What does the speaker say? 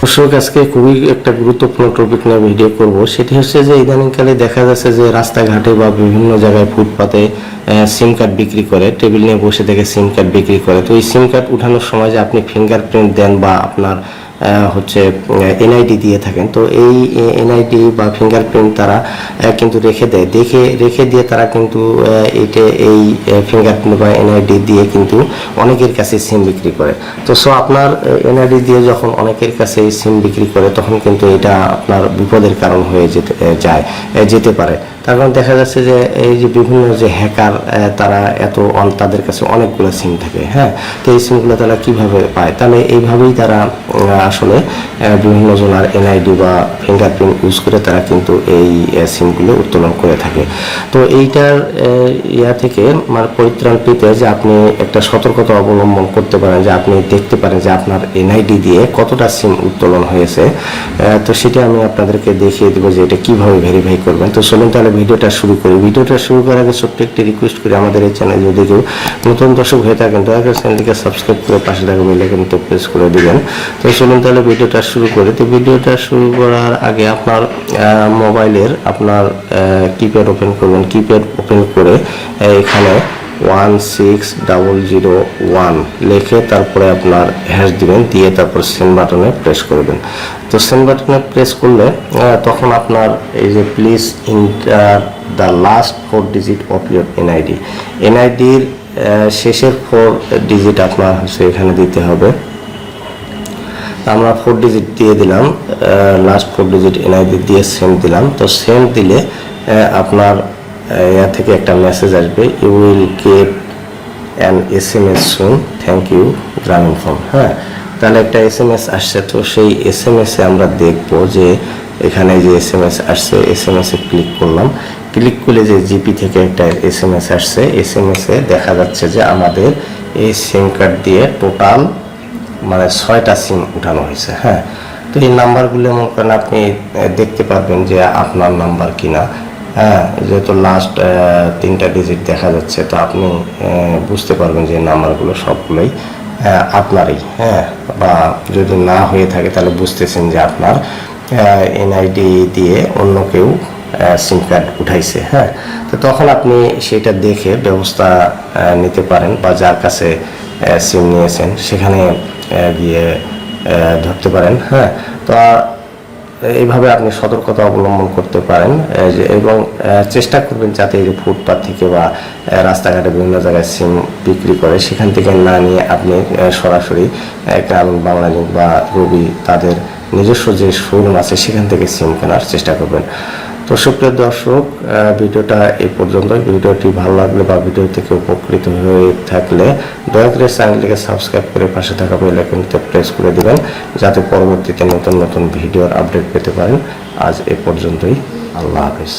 দর্শক আজকে খুবই একটা গুরুত্বপূর্ণ টপিক নিয়ে ভিডিও করব। সেটি হচ্ছে যে ইদানিংকালে দেখা যাচ্ছে যে রাস্তাঘাটে বা বিভিন্ন জায়গায় ফুটপাতে সিম কার্ড বিক্রি করে টেবিল নিয়ে বসে থেকে সিম কার্ড বিক্রি করে। তো এই সিম কার্ড উঠানোর সময় যে আপনি ফিঙ্গারপ্রিন্ট দেন বা আপনার হচ্ছে এনআইডি দিয়ে থাকেন, তো এই এনআইডি বা ফিঙ্গারপ্রিন্ট তারা কিন্তু রেখে দেয়। দেখে, রেখে দিয়ে তারা কিন্তু এইটা এই ফিঙ্গারপ্রিন্ট বা এনআইডি দিয়ে কিন্তু অনেকের কাছে সিম বিক্রি করে। তো সো আপনার এনআইডি দিয়ে যখন অনেকের কাছে সিম বিক্রি করে, তখন কিন্তু এটা আপনার বিপদের কারণ হয়ে যেতে যায় যেতে পারে। তার কারণ দেখা যাচ্ছে যে, এই যে বিভিন্ন যে হ্যাকার তারা এত তাদের কাছে অনেকগুলো সিম থাকে হ্যাঁ? তো এই সিমগুলো তারা কীভাবে পায়? তাহলে এইভাবেই তারা আসলে বিভিন্ন জনার এনআইডি বা ফিঙ্গারপ্রিন্ট ইউজ করে তারা কিন্তু এই সিমগুলো উত্তোলন করে থাকে। তো এইটার ইয়া থেকে মানে পরিত্রাণ পেতে যে আপনি একটা সতর্কতা অবলম্বন করতে পারেন, যে আপনি দেখতে পারেন যে আপনার এনআইডি দিয়ে কতটা সিম উত্তোলন হয়েছে তো সেটা আমি আপনাদেরকে দেখিয়ে দেবো যে এটা কীভাবে ভেরিফাই করবেন। তো চলুন তাহলে ভিডিওটা শুরু করি। ভিডিওটা শুরু করার আগে ছোট্ট একটি রিকোয়েস্ট করি আমাদের এই চ্যানেল যদি কেউ নতুন দর্শক হয়ে থাকেন করে চ্যানেলটিকে সাবস্ক্রাইব করে পাশে থাকা আইকনটি প্রেস করে দিবেন। তো চলুন তাহলে ভিডিওটা শুরু করি। তো ভিডিওটা শুরু করার আগে আপনার মোবাইলের আপনার কিপ্যাড ওপেন করবেন। কিপ্যাড ওপেন করে এখানে one six double zero one লিখে তারপরে আপনার হ্যাশ দিবেন, দিয়ে তারপর সেন্ড বাটনে প্রেস করবেন তো সেন্ড বাটনে প্রেস করলে তখন আপনার এই যে please enter the last four digit of your NID এনআইডির শেষের ফোর ডিজিট আপনার হচ্ছে এখানে দিতে হবে। আমরা ফোর ডিজিট দিয়ে দিলাম লাস্ট ফোর ডিজিট এনআইডি দিয়ে সেন্ড দিলাম। তো সেন্ড দিলে আপনার ইয়া থেকে একটা মেসেজ আসবে। You will get an S M S soon thank you Grameenphone হ্যাঁ তাহলে একটা এস এম এস আসছে। তো সেই এস এম এসে আমরা দেখব যে এখানে যে এস এম এস আসছে এস এম এসে ক্লিক করলাম। ক্লিক করলে যে জিপি থেকে একটা এস এম এস আসছে। এস এম এসে দেখা যাচ্ছে যে আমাদের এই সিম কার্ড দিয়ে টোটাল মানে ছয়টা সিম উঠানো হয়েছে। হ্যাঁ তো এই নাম্বারগুলো মনে করেন আপনি দেখতে পারবেন যে আপনার নাম্বার কিনা। হ্যাঁ যেহেতু লাস্ট তিনটা ডিজিট দেখা যাচ্ছে, তো আপনি বুঝতে পারবেন যে নাম্বারগুলো সবগুলোই আপনারই হ্যাঁ? বা যদি না হয়ে থাকে, তাহলে বুঝতেছেন যে আপনার এনআইডি দিয়ে অন্য কেউ সিম কার্ড উঠাইছে হ্যাঁ? তো তখন আপনি সেটা দেখে ব্যবস্থা নিতে পারেন বা যার কাছে সিম নিয়েছেন, সেখানে গিয়ে ধরতে পারেন হ্যাঁ? তো এইভাবে আপনি সতর্কতা অবলম্বন করতে পারেন এবং চেষ্টা করবেন যাতে এই ফুটপাথ থেকে বা রাস্তাঘাটে বিভিন্ন জায়গায় সিম বিক্রি করে, সেখান থেকে না নিয়ে আপনি সরাসরি গ্রামীণ বাংলালিংক বা রবি তাদের নিজস্ব যে শোরুম আছে, সেখান থেকে সিম কেনার চেষ্টা করবেন। তো সুপ্রিয় দর্শক ভিডিওটা এই পর্যন্ত ভিডিওটি ভালো লাগলে বা ভিডিও থেকে উপকৃত হয়ে থাকলে দয়া করে চ্যানেলটিকে সাবস্ক্রাইব করে পাশে থাকা বেল আইকনটিতে প্রেস করে দেবেন, যাতে পরবর্তীতে নতুন নতুন ভিডিওর আপডেট পেতে পারেন। আজ এ পর্যন্তই। আল্লাহ হাফেজ।